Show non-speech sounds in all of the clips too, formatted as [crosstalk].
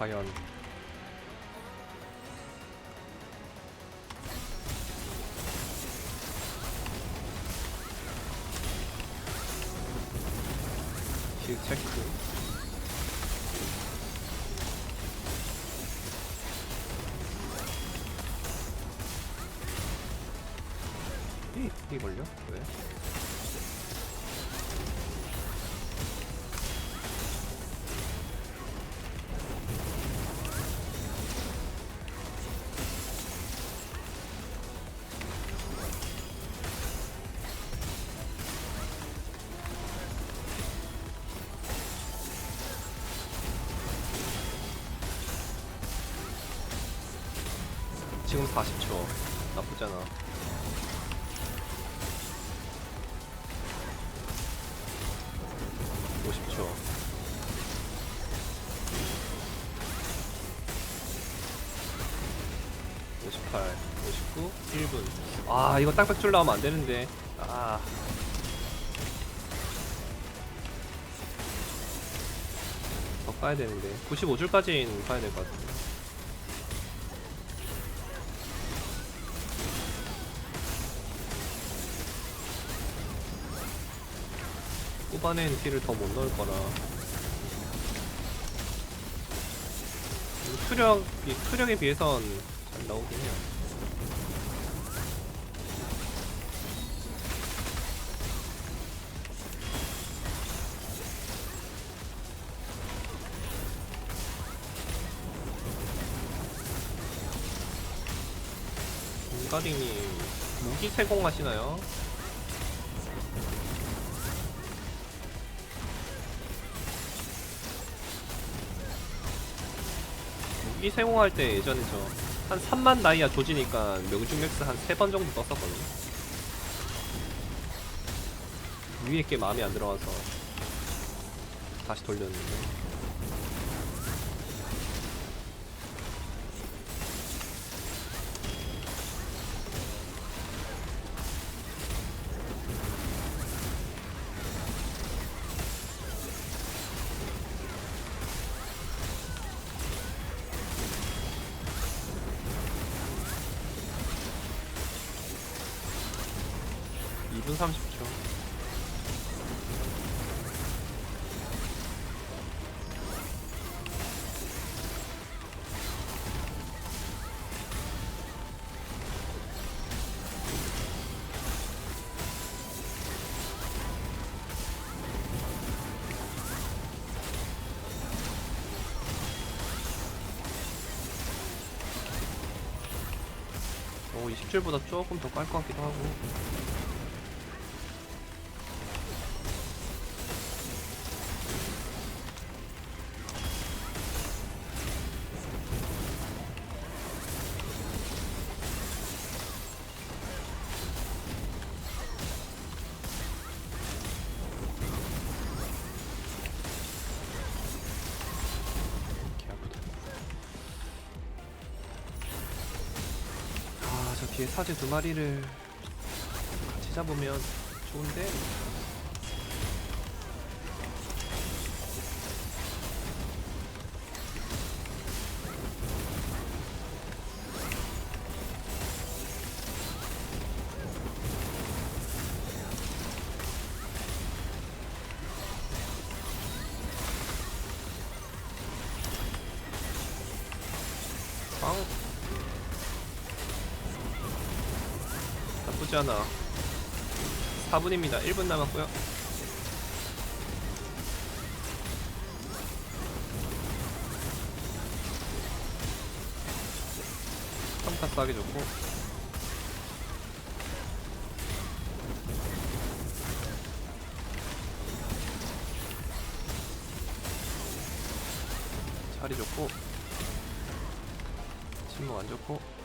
과 지금 40초 나쁘잖아 (50초) 58, 59, 1분. 아, 이거 딱딱줄 나오면 안 되는데. 아. 더 까야 되는데. 95줄까지는 가야 될 것 같아. 후반엔 딜을 더 못 넣을 거라. 투력, 이 투력에 비해선 잘 나오긴 해요. 가딩님 무기 세공 하시나요? 무기 세공 할 때 예전에 저 한 3만 다이아 조지니까 명중 맥스 한 3번 정도 떴었거든요. 위에 게 마음에 안 들어와서 다시 돌렸는데 분 30초. 오 20줄보다 조금 더 깔 것 같기도 하고 뒤에 사제 두 마리를 같이 잡으면 좋은데? 않아. 4분입니다. 1분 남았고요. 평타 싸게 좋고. 자리 좋고. 침묵 안 좋고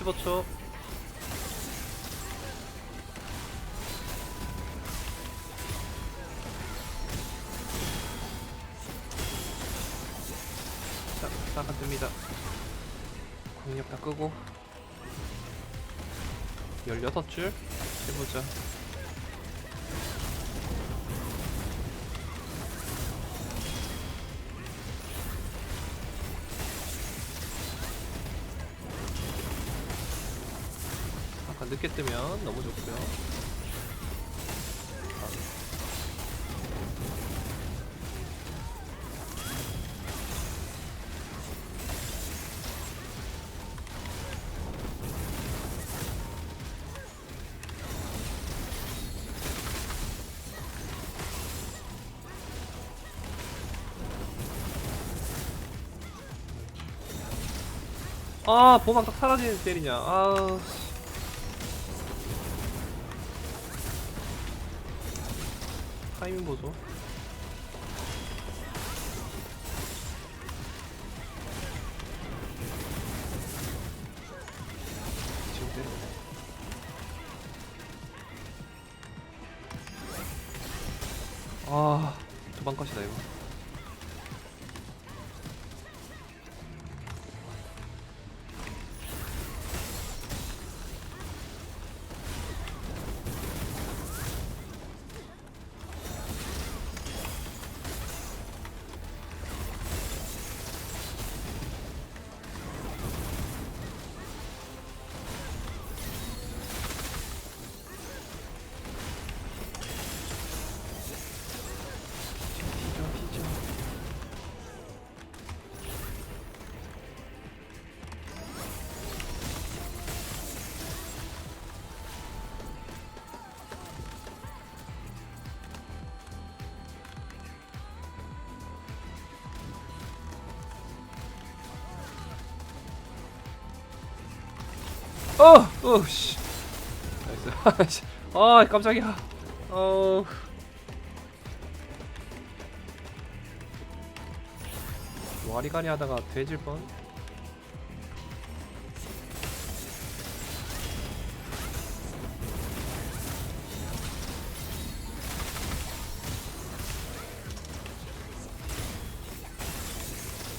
15초. 자, 잠깐 뜹니다. 공력 다 끄고 16줄 해보자. 늦게 뜨면 너무 좋고요. 아 보막 딱 사라지는 때리냐 아 타이밍 보소 어! 어! 씨 나이스 [laughs] 아 깜짝이야 어... 와리가리 하다가 돼질 뻔.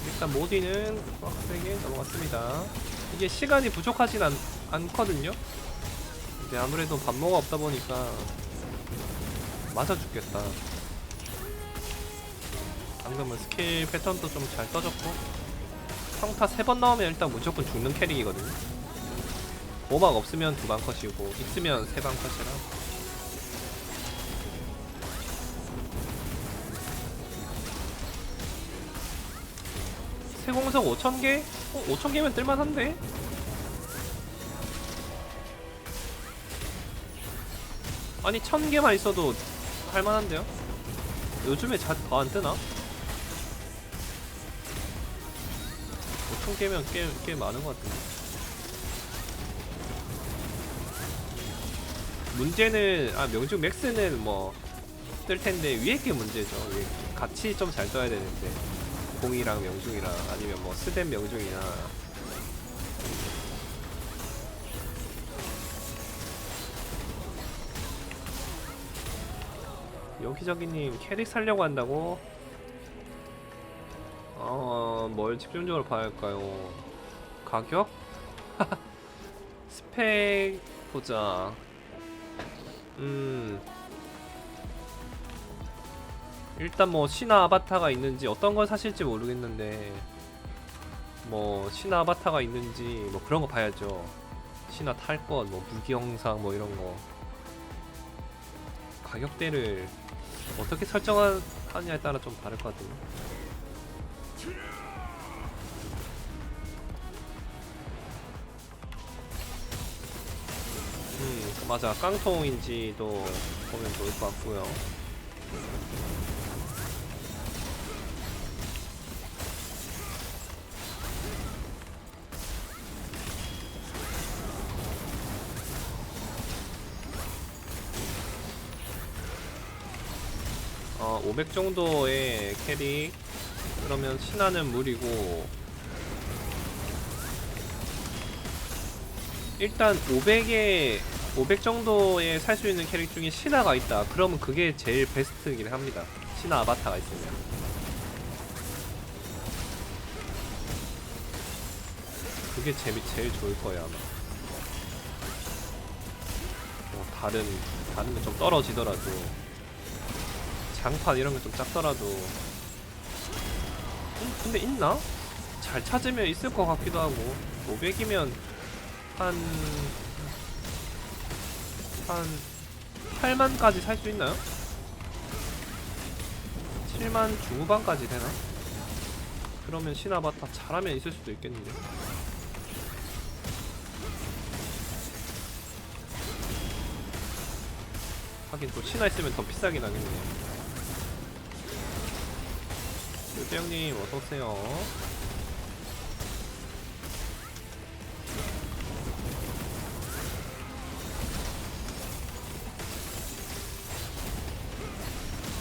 일단 모디는 빡세게 넘어갔습니다. 이게 시간이 부족하진 않, 않거든요. 근데 아무래도 반모가 없다 보니까 맞아 죽겠다. 방금은 스킬 패턴도 좀 잘 써졌고 평타 3번 나오면 일단 무조건 죽는 캐릭이거든요 오막 없으면 두 방 컷이고 있으면 세 방 컷이라 세공석 5,000개? 어, 5,000개면 뜰만한데? 아니 1,000개만 있어도 할만한데요? 요즘에 더 안 뜨나? 5천 개면 꽤, 꽤 많은 것 같은데. 문제는, 아, 명중 맥스는 뭐, 뜰 텐데, 위에 게 문제죠. 위에 게. 같이 좀 잘 떠야 되는데. 공이랑 명중이랑, 아니면 뭐, 스댄 명중이나. 여기저기님 캐릭 살려고 한다고? 어, 뭘 집중적으로 봐야 할까요? 가격? [laughs] 스펙 보자. 음. 일단 뭐 신화 아바타가 있는지 어떤 걸 사실지 모르겠는데 뭐 신화 아바타가 있는지 뭐 그런 거 봐야죠. 신화 탈 것, 뭐 무기 영상 뭐 이런 거. 가격대를 어떻게 설정하느냐에 따라 좀 다를 것 같아요. 음, 맞아. 깡통인지도 보면 좋을 것 같고요. 500 정도의 캐릭. 그러면 신화는 무리고. 일단 500에 500 정도에 살 수 있는 캐릭 중에 신화가 있다. 그러면 그게 제일 베스트긴 합니다. 신화 아바타가 있으면. 그게 재미 제일 좋을 거예요 아마. 뭐 다른 다른 게 좀 떨어지더라도 장판 이런 게 좀 작더라도 음, 근데 있나? 잘 찾으면 있을 것 같기도 하고 500이면 한... 한 8만까지 살 수 있나요? 7만 중후반까지 되나? 그러면 신아바타 잘하면 있을 수도 있겠는데 하긴 또 신화 있으면 더 비싸긴 하겠네요 요재형님 어서오세요.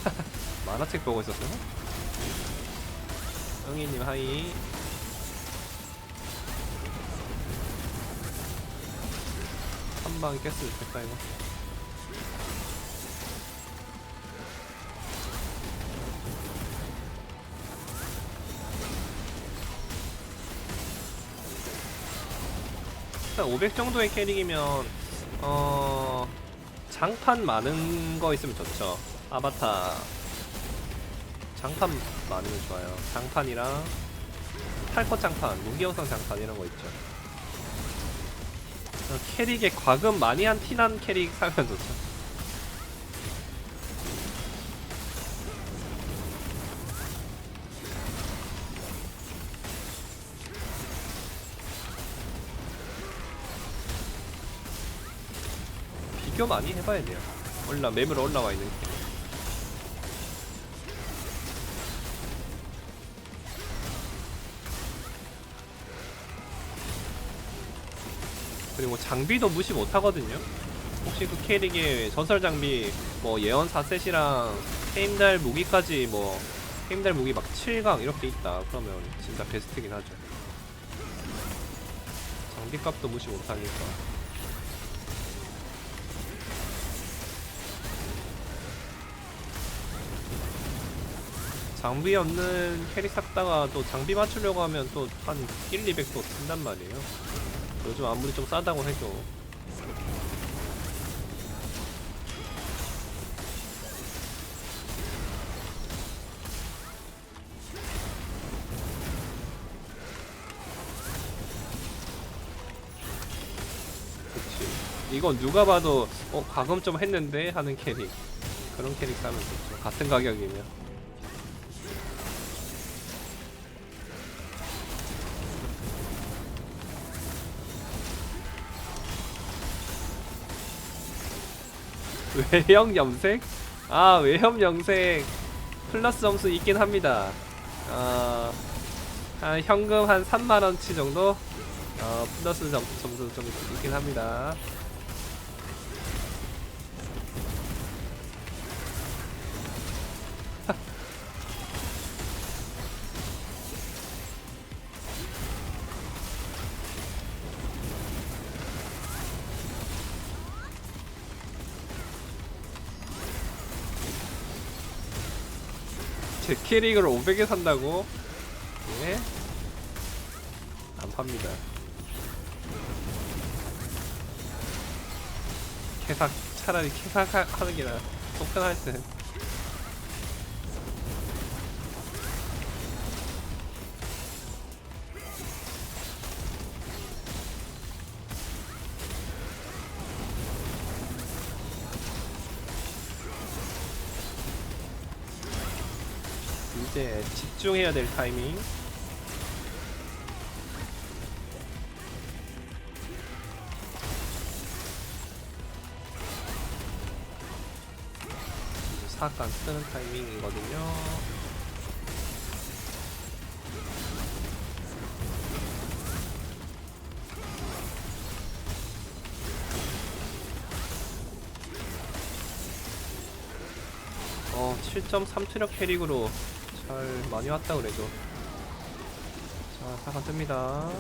[laughs] 만화책 보고 있었어요? 영희님 하이. 한 방에 깼으면 좋겠다 일단 500 정도의 캐릭이면 어 장판 많은 거 있으면 좋죠. 아바타. 장판 많으면 좋아요. 장판이랑 탈것 장판 무기영상 장판 이런 거 있죠. 어, 캐릭에 과금 많이 한 티난 캐릭 사면 좋죠 비교 많이 해봐야 돼요. 올라 맵으로 올라와 있는 캐릭 그리고 장비도 무시 못하거든요. 혹시 그 캐릭에 전설 장비 뭐 예언 4셋이랑 헤임달 무기까지 뭐 헤임달 무기 막 7강 이렇게 있다 그러면 진짜 베스트긴 하죠. 장비값도 무시 못하니까 장비 없는 캐릭 샀다가 또 장비 맞추려고 하면 또 한 1, 200도 든단 말이에요. 요즘 아무리 좀 싸다고 해도. 그치. 이건 누가 봐도 어 과금 좀 했는데 하는 캐릭. 그런 캐릭 사면 좋죠. 같은 가격이면 [laughs] 외형 염색? 아 외형 염색 플러스 점수 있긴 합니다. 어, 한 현금 한 3만원치 정도 어, 플러스 점, 점수 좀 있긴 합니다. 제 캐릭을 500에 산다고? 예? 안 팝니다. 캐삭 차라리 캐삭 하- 하는 게 나아. 속편할 듯. 이제 집중해야 될 타이밍. 사간 쓰는 타이밍이거든요. 어, 7.3 트력 캐릭으로 잘 많이 왔다 그래도. 자, 사간 뜹니다.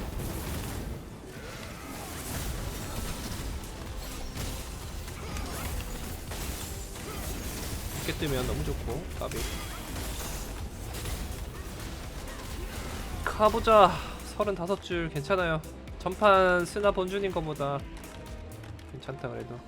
이렇게 뜨면 너무 좋고, 까비. 가보자. 35줄 괜찮아요. 전판 스나 본준인 거보다 괜찮다 그래도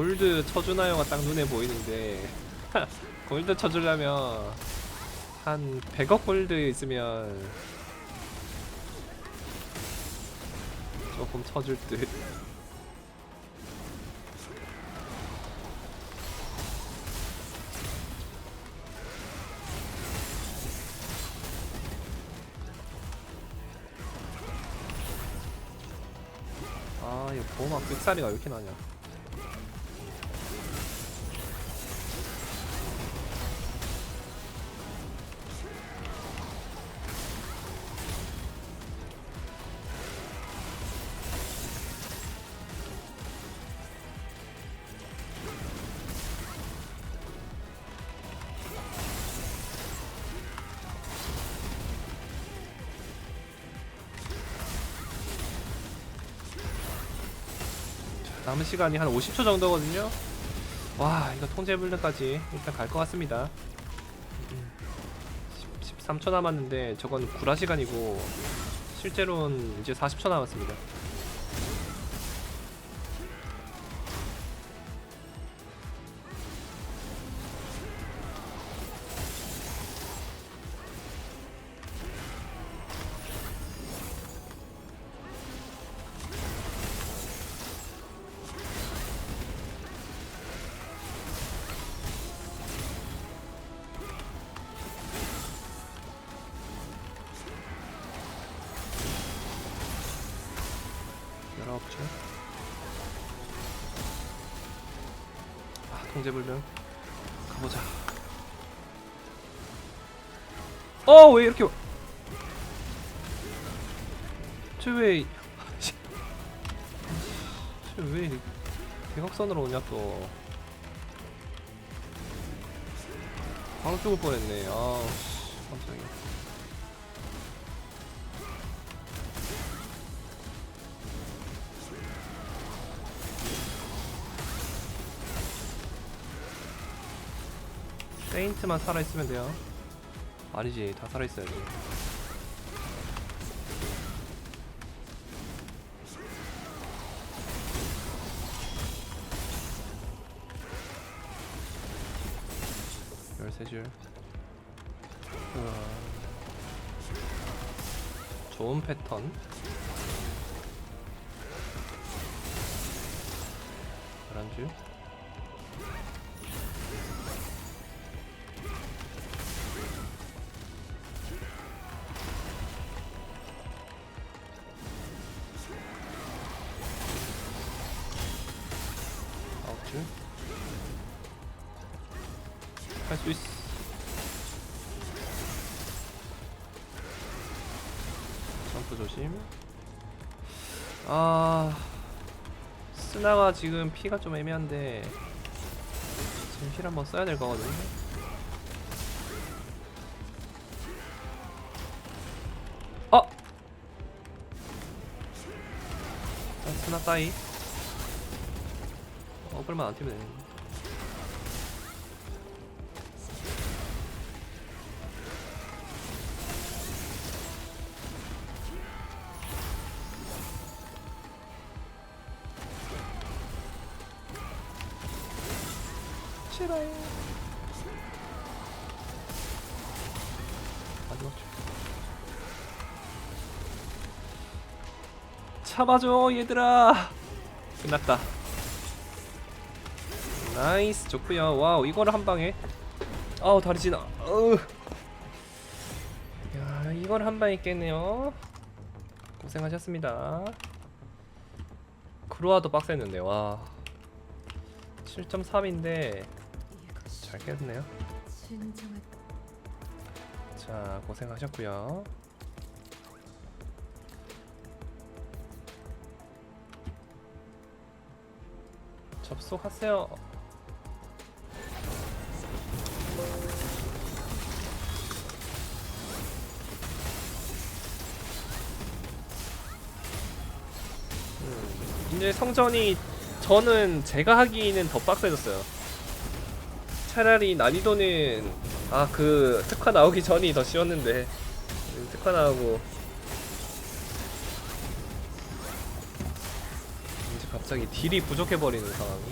골드 쳐주나요가 딱 눈에 보이는데 [laughs] 골드 쳐주려면 한 100억 골드 있으면 조금 쳐줄 듯 아, 이거 보호막 삑사리가 왜 이렇게 나냐? 남은 시간이 한 50초 정도거든요. 와, 이거 통제 불능까지 일단 갈 것 같습니다. 음, 10, 13초 남았는데 저건 구라 시간이고 실제로는 이제 40초 남았습니다. 가보자. 어, 왜 이렇게? 쟤왜 [laughs] 쟤왜 대각선으로 오냐 또? 바로 죽을 뻔했네. 아, 씨, 깜짝이야. 세인트만 살아있으면 돼요. 아니지 다 살아있어야지. 열세 줄. 우와. 좋은 패턴. 11줄 점프 조심. 아, 스나가 지금 피가 좀 애매한데 지금 힐 한번 써야 될 거거든요. 어! 자, 스나 따이. 어, 끌만 안 튀면 되는데. 싫어요. 마지막 줄. 잡아줘 얘들아. 끝났다. 나이스 좋구요. 와우 이거를 한 방에. 아우 다리 지나. 야 이걸 한 방에 깼네요. 고생하셨습니다. 크로아도 빡셌는데 와. 7.3인데 잘 깼네요. 진정한 자, 고생하셨고요. 접속하세요. 음, 이제 성전이 저는 제가 하기에는 더 빡세졌어요. 차라리 난이도는 아 그 특화 나오기 전이 더 쉬웠는데 음, 특화 나오고 이제 갑자기 딜이 부족해 버리는 상황이.